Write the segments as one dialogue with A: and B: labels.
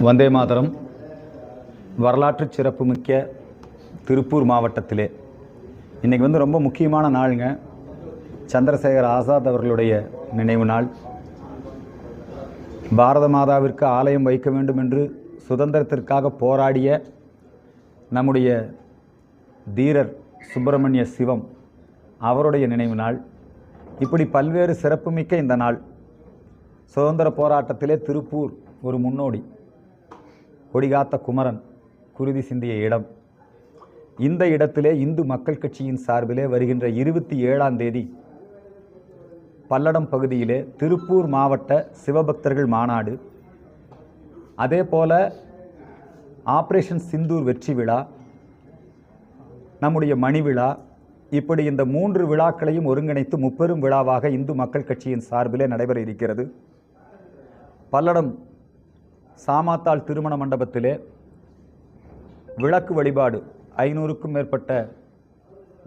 A: வந்தே மாதரம். வரலாற்று சிறப்புமிக்க திருப்பூர் மாவட்டத்திலே. இன்றைக்கி வந்து ரொம்ப முக்கியமான நாளுங்க. சந்திரசேகர் ஆசாத் அவர்களுடைய நினைவு நாள். பாரத மாதாவிற்கு ஆலயம் வைக்க வேண்டும் என்று சுதந்திரத்திற்காக போராடிய நம்முடைய தீரர் சுப்பிரமணிய சிவம் அவருடைய நினைவு நாள். இப்படி பல்வேறு சிறப்புமிக்க இந்த நாள். சுதந்திர போராட்டத்திலே திருப்பூர் ஒரு முன்னோடி கொடிகாத்த குமரன் குருதி சிந்திய இடம். இந்த இடத்திலே இந்து மக்கள் கட்சியின் சார்பிலே வருகின்ற இருபத்தி ஏழாம் தேதி பல்லடம் பகுதியிலே திருப்பூர் மாவட்ட சிவபக்தர்கள் மாநாடு. அதே போல ஆப்ரேஷன் சிந்தூர் வெற்றி விழா நம்முடைய மணி விழா இப்படி இந்த மூன்று விழாக்களையும் ஒருங்கிணைத்து முப்பெரும் விழாவாக இந்து மக்கள் கட்சியின் சார்பிலே நடைபெற இருக்கிறது. பல்லடம் சாமாத்தாள் திருமண மண்டபத்திலே விளக்கு வழிபாடு ஐநூறுக்கும் மேற்பட்ட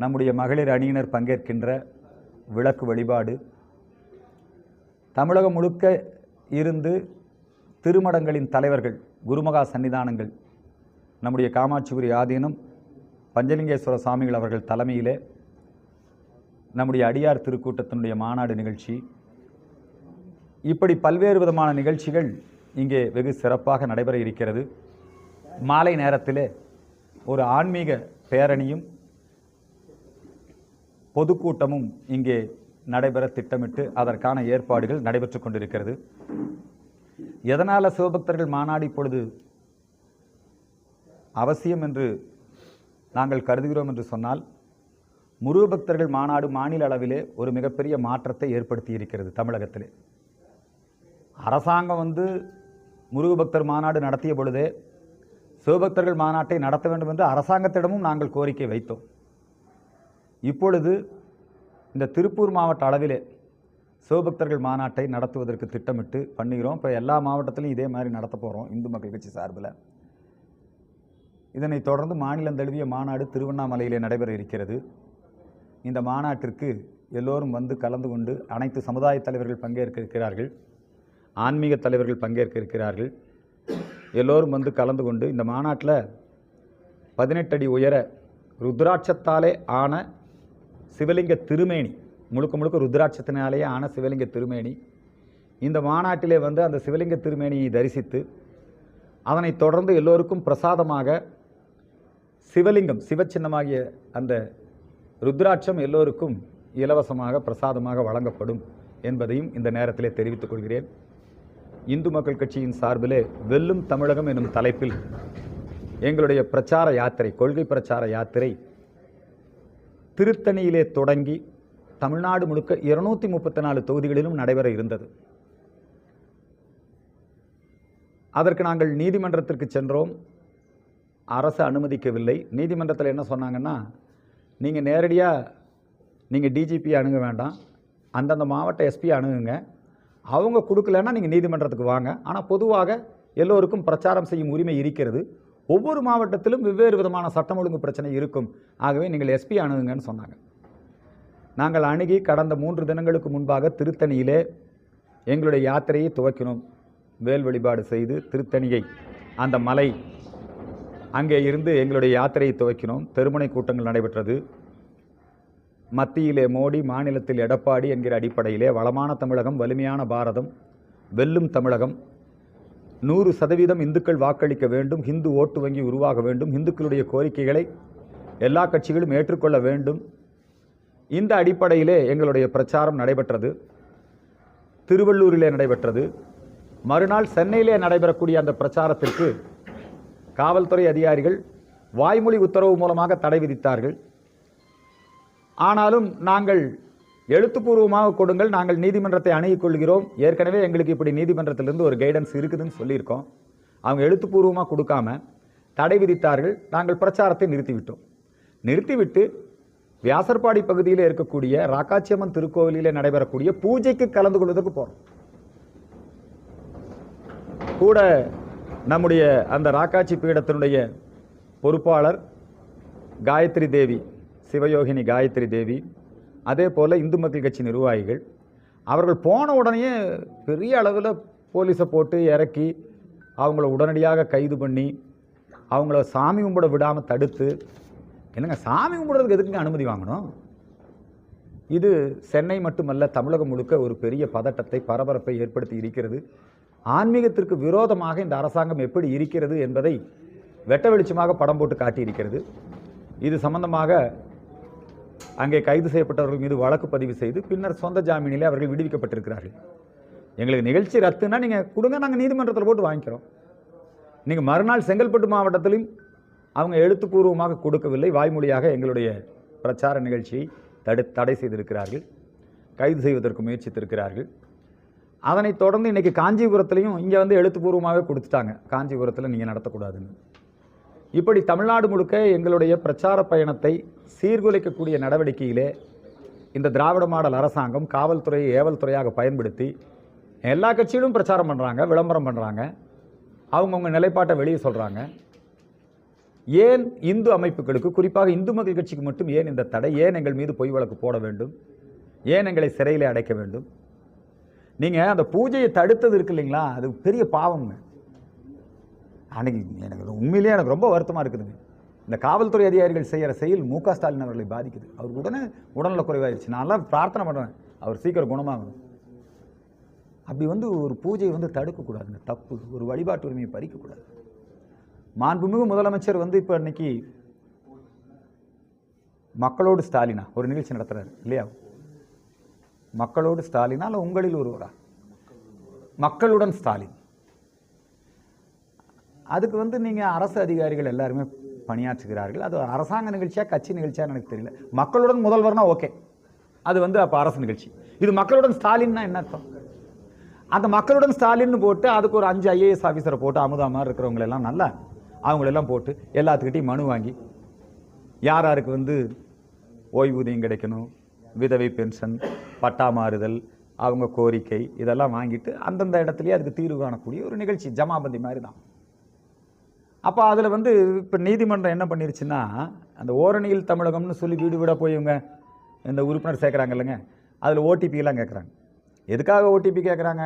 A: நம்முடைய மகளிர் அணியினர் பங்கேற்கின்ற விளக்கு வழிபாடு. தமிழகம் முழுக்க இருந்து திருமடங்களின் தலைவர்கள் குருமகா சன்னிதானங்கள் நம்முடைய காமாட்சிபுரி ஆதீனம் பஞ்சலிங்கேஸ்வர சுவாமிகள் அவர்கள் தலைமையிலே நம்முடைய அடியார் திருக்கூட்டத்தினுடைய மாநாடு நிகழ்ச்சி. இப்படி பல்வேறு விதமான நிகழ்ச்சிகள் இங்கே வெகு சிறப்பாக நடைபெற இருக்கிறது. மாலை நேரத்திலே ஒரு ஆன்மீக பேரணியும் பொதுக்கூட்டமும் இங்கே நடைபெற திட்டமிட்டு அதற்கான ஏற்பாடுகள் நடைபெற்று கொண்டிருக்கிறது. எதனால் சிவபக்தர்கள் மாநாடு இப்பொழுது அவசியம் என்று நாங்கள் கருதுகிறோம் என்று சொன்னால் முருகபக்தர்கள் மாநாடு மாநில அளவிலே ஒரு மிகப்பெரிய மாற்றத்தை ஏற்படுத்தி இருக்கிறது தமிழகத்திலே. அரசாங்கம் வந்து முருகபக்தர் மாநாடு நடத்திய பொழுதே சிவபக்தர்கள் மாநாட்டை நடத்த வேண்டும் என்று அரசாங்கத்திடமும் நாங்கள் கோரிக்கை வைத்தோம். இப்பொழுது இந்த திருப்பூர் மாவட்ட அளவிலே சிவபக்தர்கள் மாநாட்டை நடத்துவதற்கு திட்டமிட்டு பண்ணுகிறோம். இப்போ எல்லா மாவட்டத்திலையும் இதே மாதிரி நடத்த போகிறோம் இந்து மக்கள் கட்சி சார்பில். இதனைத் தொடர்ந்து மாநிலம் தழுவிய மாநாடு திருவண்ணாமலையிலே நடைபெற இருக்கிறது. இந்த மாநாட்டிற்கு எல்லோரும் வந்து கலந்து கொண்டு அனைத்து சமுதாய தலைவர்கள் பங்கேற்க இருக்கிறார்கள். ஆன்மீக தலைவர்கள் பங்கேற்க இருக்கிறார்கள். எல்லோரும் வந்து கலந்து கொண்டு இந்த மாநாட்டில் பதினெட்டு அடி உயர ருத்ராட்சத்தாலே ஆன சிவலிங்க திருமேனி முழுக்க முழுக்க ருத்ராட்சத்தினாலேயே ஆன சிவலிங்க திருமேனி இந்த மாநாட்டிலே வந்து அந்த சிவலிங்க திருமேனியை தரிசித்து அதனை தொடர்ந்து எல்லோருக்கும் பிரசாதமாக சிவலிங்கம் சிவச்சின்னமாகிய அந்த ருத்ராட்சம் எல்லோருக்கும் இலவசமாக பிரசாதமாக வழங்கப்படும் என்பதையும் இந்த நேரத்திலே தெரிவித்துக் கொள்கிறேன். இந்து மக்கள் கட்சியின் சார்பிலே வெல்லும் தமிழகம் எனும் தலைப்பில் எங்களுடைய பிரச்சார யாத்திரை கொள்கை பிரச்சார யாத்திரை திருத்தணியிலே தொடங்கி தமிழ்நாடு முழுக்க இருநூத்தி முப்பத்தி நாலு தொகுதிகளிலும் நடைபெற இருந்தது. அதற்கு நாங்கள் நீதிமன்றத்திற்கு சென்றோம். அரசு அனுமதிக்கவில்லை. நீதிமன்றத்தில் என்ன சொன்னாங்கன்னா நீங்கள் நேரடியாக நீங்கள் டிஜிபி அணுக வேண்டாம். அந்தந்த மாவட்ட எஸ்பி அணுகுங்க. அவங்க கொடுக்கலன்னா நீங்கள் நீதிமன்றத்துக்கு வாங்க. ஆனால் பொதுவாக எல்லோருக்கும் பிரச்சாரம் செய்யும் உரிமை இருக்கிறது. ஒவ்வொரு மாவட்டத்திலும் வெவ்வேறு விதமான சட்டம் ஒழுங்கு பிரச்சனை இருக்கும். ஆகவே நீங்கள் எஸ்பி அணுகுங்கன்னு சொன்னாங்க. நாங்கள் அணுகி கடந்த மூன்று தினங்களுக்கு முன்பாக திருத்தணியிலே எங்களுடைய யாத்திரையை துவக்கினோம். வேல் வழிபாடு செய்து திருத்தணியை அந்த மலை அங்கே இருந்து எங்களுடைய யாத்திரையை துவக்கினோம். தெருமுனை கூட்டங்கள் நடைபெற்றது. மத்தியிலே மோடி மாநிலத்தில் எடப்பாடி என்கிற அடிப்படையிலே வளமான தமிழகம் வலிமையான பாரதம் வெல்லும் தமிழகம். நூறு சதவீதம் இந்துக்கள் வாக்களிக்க வேண்டும் ஹிந்து ஓட்டு வங்கி உருவாக வேண்டும் இந்துக்களுடைய கோரிக்கைகளை எல்லா கட்சிகளும் ஏற்றுக்கொள்ள வேண்டும். இந்த அடிப்படையிலே எங்களுடைய பிரச்சாரம் நடைபெற்றது. திருவள்ளூரிலே நடைபெற்றது. மறுநாள் சென்னையிலே நடைபெறக்கூடிய அந்த பிரச்சாரத்திற்கு காவல்துறை அதிகாரிகள் வாய்மொழி உத்தரவு மூலமாக தடை விதித்தார்கள். ஆனாலும் நாங்கள் எழுத்துப்பூர்வமாக கொடுங்கள் நாங்கள் நீதிமன்றத்தை அணுகிக்கொள்கிறோம். ஏற்கனவே எங்களுக்கு இப்படி நீதிமன்றத்திலிருந்து ஒரு கைடன்ஸ் இருக்குதுன்னு சொல்லியிருக்கோம். அவங்க எழுத்துப்பூர்வமாக கொடுக்காம தடை விதித்தார்கள். நாங்கள் பிரச்சாரத்தை நிறுத்திவிட்டோம். நிறுத்திவிட்டு வியாசர்பாடி பகுதியில் இருக்கக்கூடிய ராக்காச்சியம்மன் திருக்கோவிலில் நடைபெறக்கூடிய பூஜைக்கு கலந்து கொள்வதற்கு போகிறோம் கூட நம்முடைய அந்த ராக்காட்சி பீடத்தினுடைய பொறுப்பாளர் காயத்ரி தேவி சிவயோகினி காயத்ரி தேவி அதே போல் இந்து மக்கள் கட்சி நிர்வாகிகள் அவர்கள் போன உடனேயே பெரிய அளவில் போலீஸை போட்டு இறக்கி அவங்கள உடனடியாக கைது பண்ணி அவங்கள சாமி கும்பிட விடாமல் தடுத்து என்னங்க சாமி கும்பிடுறதுக்கு எதுக்குங்க அனுமதி வாங்கணும்? இது சென்னை மட்டுமல்ல தமிழகம் முழுக்க ஒரு பெரிய பதட்டத்தை பரபரப்பை ஏற்படுத்தி இருக்கிறது. ஆன்மீகத்திற்கு விரோதமாக இந்த அரசாங்கம் எப்படி இருக்கிறது என்பதை வெட்ட வெளிச்சமாக படம் போட்டு காட்டியிருக்கிறது. இது சம்பந்தமாக அங்கே கைது செய்யப்பட்டவர்கள் மீது வழக்கு பதிவு செய்து பின்னர் சொந்த ஜாமீனிலே அவர்கள் விடுவிக்கப்பட்டிருக்கிறார்கள். எங்களுக்கு நிகழ்ச்சி ரத்துன்னா நீங்கள் கொடுங்க நாங்கள் நீதிமன்றத்தில் போட்டு வாங்கிக்கிறோம். நீங்கள் மறுநாள் செங்கல்பட்டு மாவட்டத்திலும் அவங்க எழுத்துப்பூர்வமாக கொடுக்கவில்லை வாய்மொழியாக எங்களுடைய பிரச்சார நிகழ்ச்சியை தடு தடை செய்திருக்கிறார்கள் கைது செய்வதற்கு முயற்சித்திருக்கிறார்கள். அதனைத் தொடர்ந்து இன்றைக்கி காஞ்சிபுரத்துலையும் இங்கே வந்து எழுத்துப்பூர்வமாகவே கொடுத்துட்டாங்க. காஞ்சிபுரத்தில் நீங்கள் நடத்தக்கூடாதுன்னு. இப்படி தமிழ்நாடு முழுக்க எங்களுடைய பிரச்சார பயணத்தை சீர்குலைக்கக்கூடிய நடவடிக்கையிலே இந்த திராவிட மாடல் அரசாங்கம் காவல்துறையை ஏவல் துறையாக பயன்படுத்தி எல்லா கட்சியிலும் பிரச்சாரம் பண்ணுறாங்க விளம்பரம் பண்ணுறாங்க அவங்கவுங்க நிலைப்பாட்டை வெளியே சொல்கிறாங்க ஏன் இந்து அமைப்புகளுக்கு குறிப்பாக இந்து மக்கள் கட்சிக்கு மட்டும் ஏன் இந்த தடை? ஏன் எங்கள் மீது பொய் வழக்கு போட வேண்டும்? ஏன் எங்களை சிறையில் அடைக்க வேண்டும்? நீங்கள் அந்த பூஜையை தடுத்தது இருக்கு இல்லைங்களா? அது பெரிய பாவம்ங்க. அன்றைக்கி எனக்கு உண்மையிலேயே எனக்கு ரொம்ப வருத்தமாக இருக்குதுங்க. இந்த காவல்துறை அதிகாரிகள் செய்கிற செயல் மு க ஸ்டாலின் அவர்களை பாதிக்குது. அவர் உடனே உடல்நல குறைவாயிருச்சு. நான்லாம் பிரார்த்தனை பண்ணுறேன் அவர் சீக்கிரம் குணமாகணும் அப்படி வந்து ஒரு பூஜையை வந்து தடுக்கக்கூடாதுங்க. தப்பு. ஒரு வழிபாட்டு உரிமையை பறிக்கக்கூடாது. மாண்புமிகு முதலமைச்சர் வந்து இப்போ இன்றைக்கி மக்களோடு ஸ்டாலினா ஒரு நிகழ்ச்சி நடத்துகிறார் இல்லையா? மக்களோடு ஸ்டாலினா இல்லை உங்களில் ஒருவரா? மக்களுடன் ஸ்டாலின். அதுக்கு வந்து நீங்கள் அரசு அதிகாரிகள் எல்லாருமே பணியாற்றுகிறார்கள். அது அரசாங்க நிகழ்ச்சியாக கட்சி நிகழ்ச்சியாக எனக்கு தெரியல. மக்களுடன் முதல்வர்னா ஓகே. அது வந்து அப்போ அரசு நிகழ்ச்சி. இது மக்களுடன் ஸ்டாலின்னா என்ன அர்த்தம்? அந்த மக்களுடன் ஸ்டாலின்னு போட்டு அதுக்கு ஒரு அஞ்சு ஐஏஎஸ் ஆஃபீஸரை போட்டு அமுதா மாதிரி இருக்கிறவங்களெல்லாம் நல்லா அவங்களெல்லாம் போட்டு எல்லாத்துக்கிட்டையும் மனு வாங்கி யார் யாருக்கு வந்து ஓய்வூதியம் கிடைக்கணும் விதவை பென்ஷன் பட்டா மாறுதல் அவங்க கோரிக்கை இதெல்லாம் வாங்கிட்டு அந்தந்த இடத்துலையே அதுக்கு தீர்வு காணக்கூடிய ஒரு நிகழ்ச்சி ஜமாபந்தி மாதிரி தான். அப்போ அதில் வந்து இப்போ நீதிமன்றம் என்ன பண்ணிருச்சுன்னா அந்த ஓரணியில் தமிழகம்னு சொல்லி வீடு வீடாக போய் இவங்க இந்த உறுப்பினர் சேர்க்குறாங்க இல்லைங்க அதில் ஓடிபிலாம் கேட்குறாங்க எதுக்காக ஓடிபி கேட்குறாங்க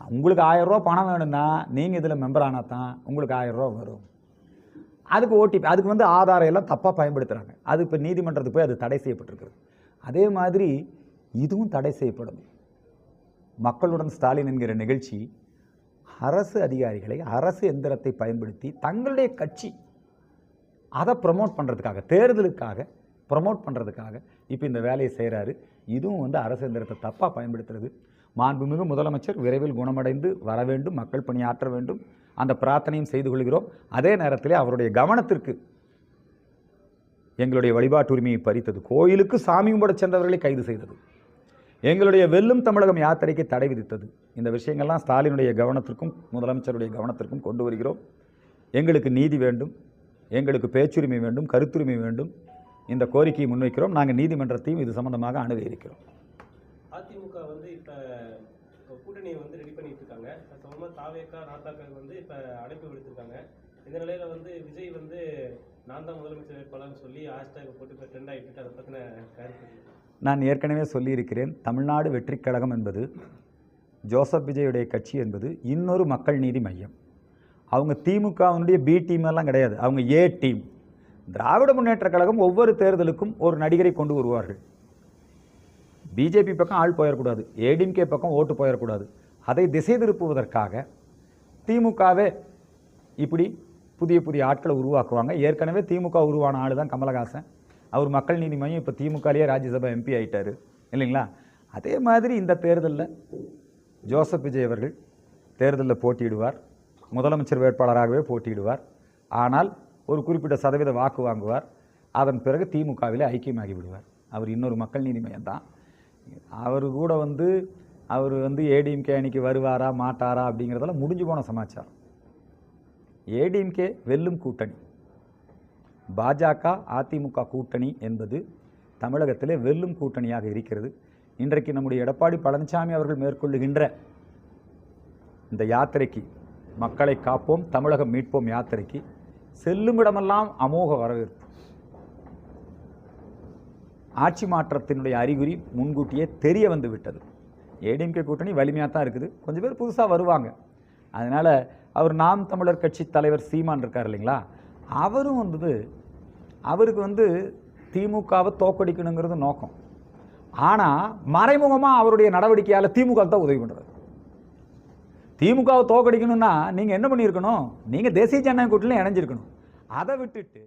A: உங்களுக்கு ஆயிரம் ரூபா பணம் வேணும்னா நீங்கள் இதில் மெம்பர் ஆனால் தான் உங்களுக்கு ஆயிரம் ரூபா வரும். அதுக்கு ஓடிபி அதுக்கு வந்து ஆதாரம் எல்லாம் தப்பாக பயன்படுத்துகிறாங்க அது இப்போ நீதிமன்றத்துக்கு போய் அது தடை செய்யப்பட்டிருக்கிறது. அதே மாதிரி இதுவும் தடை செய்யப்படும் மக்களுடன் ஸ்டாலின் என்கிற நிகழ்ச்சி அரசு அதிகாரிகளை அரசு எந்திரத்தை பயன்படுத்தி தங்களுடைய கட்சி அதை ப்ரமோட் பண்ணுறதுக்காக தேர்தலுக்காக ப்ரமோட் பண்ணுறதுக்காக இப்போ இந்த வேலையை செய்கிறாரு இதுவும் வந்து அரசு எந்திரத்தை தப்பாக பயன்படுத்துறது. மாண்புமிகு முதலமைச்சர் விரைவில் குணமடைந்து வர வேண்டும் மக்கள் பணியாற்ற வேண்டும். அந்த பிரார்த்தனையும் செய்து கொள்கிறோம். அதே நேரத்தில் அவருடைய கவனத்திற்கு எங்களுடைய வழிபாட்டு உரிமையை பறித்தது. கோயிலுக்கு சாமி கும்பிட சென்றவர்களை கைது செய்தது. எங்களுடைய வெல்லும் தமிழகம் யாத்திரைக்கு தடை விதித்தது. இந்த விஷயங்கள்லாம் ஸ்டாலினுடைய கவனத்திற்கும் முதலமைச்சருடைய கவனத்திற்கும் கொண்டு வருகிறோம். எங்களுக்கு நீதி வேண்டும் எங்களுக்கு பேச்சுரிமை வேண்டும் கருத்துரிமை வேண்டும். இந்த கோரிக்கையை முன்வைக்கிறோம். நாங்கள் நீதிமன்றத்தையும் இது சம்பந்தமாக அணுக இருக்கிறோம்.
B: அதிமுக வந்து இப்போ கூட்டணியை வந்து ரெடி பண்ணிட்டு இருக்காங்க. அது தாவேக்கா நாத்தாக்கா வந்து இப்போ அழைப்பு விடுத்திருக்காங்க. இந்த நிலையில வந்து விஜய் வந்து நான் தான் முதலமைச்சர் வேட்பாளர்னு சொல்லி ஹேஷ்டேக் போட்டு இப்போ ட்ரெண்ட் ஆகிட்டு இருக்கு. அதை பற்றின கருத்து?
A: நான் ஏற்கனவே சொல்லியிருக்கிறேன் தமிழ்நாடு வெற்றிக் கழகம் என்பது ஜோசப் விஜயுடைய கட்சி என்பது இன்னொரு மக்கள் நீதி மையம். அவங்க திமுகவினுடைய பி டீம் எல்லாம் கிடையாது. அவங்க ஏ டீம் திராவிட முன்னேற்ற கழகம் ஒவ்வொரு தேர்தலுக்கும் ஒரு நடிகரை கொண்டு வருவார்கள். பிஜேபி பக்கம் ஆள் போயிடக்கூடாது ஏடிஎம்கே பக்கம் ஓட்டு போயிடக்கூடாது அதை திசை திருப்புவதற்காக திமுகவே இப்படி புதிய புதிய ஆட்களை உருவாக்குவாங்க. ஏற்கனவே திமுக உருவான ஆள் தான் கமலஹாசன். அவர் மக்கள் நீதி மையம் இப்போ திமுகலேயே ராஜ்யசபா எம்பி ஆகிட்டார் இல்லைங்களா? அதே மாதிரி இந்த தேர்தலில் ஜோசப் விஜய் அவர்கள் தேர்தலில் போட்டியிடுவார். முதலமைச்சர் வேட்பாளராகவே போட்டியிடுவார். ஆனால் ஒரு குறிப்பிட்ட சதவீத வாக்கு வாங்குவார். அதன் பிறகு திமுகவிலே ஐக்கியமாகி விடுவார். அவர் இன்னொரு மக்கள் நீதி மையம் தான். அவர் கூட வந்து அவர் வந்து ஏடிஎம்கே அணிக்கு வருவாரா மாட்டாரா அப்படிங்கிறதெல்லாம் முடிஞ்சு போன சமாச்சாரம். ஏடிஎம்கே வெல்லும் கூட்டணி. பாஜக அதிமுக கூட்டணி என்பது தமிழகத்திலே வெல்லும் கூட்டணியாக இருக்கிறது. இன்றைக்கு நம்முடைய எடப்பாடி பழனிசாமி அவர்கள் மேற்கொள்ளுகின்ற இந்த யாத்திரைக்கு மக்களை காப்போம் தமிழகம் மீட்போம் யாத்திரைக்கு செல்லுமிடமெல்லாம் அமோக வரவேற்பு. ஆட்சி மாற்றத்தினுடைய அறிகுறி முன்கூட்டியே தெரிய வந்து விட்டது. ஏடிஎம்கே கூட்டணி வலிமையாக தான் இருக்குது. கொஞ்சம் பேர் புதுசாக வருவாங்க. அதனால் அவர் நாம் தமிழர் கட்சி தலைவர் சீமான் இருக்கார் இல்லைங்களா? அவரும் வந்தது அவருக்கு வந்து திமுகவை தோக்கடிக்கணுங்கிறது நோக்கம். ஆனால் மறைமுகமாக அவருடைய நடவடிக்கையால் திமுக தான் உதவி பண்ணுறது திமுகவை தோக்கடிக்கணும்னா நீங்கள் என்ன பண்ணியிருக்கணும்? நீங்கள் தேசிய ஜனநாயக கூட்டணியில் இணைஞ்சிருக்கணும். அதை விட்டுட்டு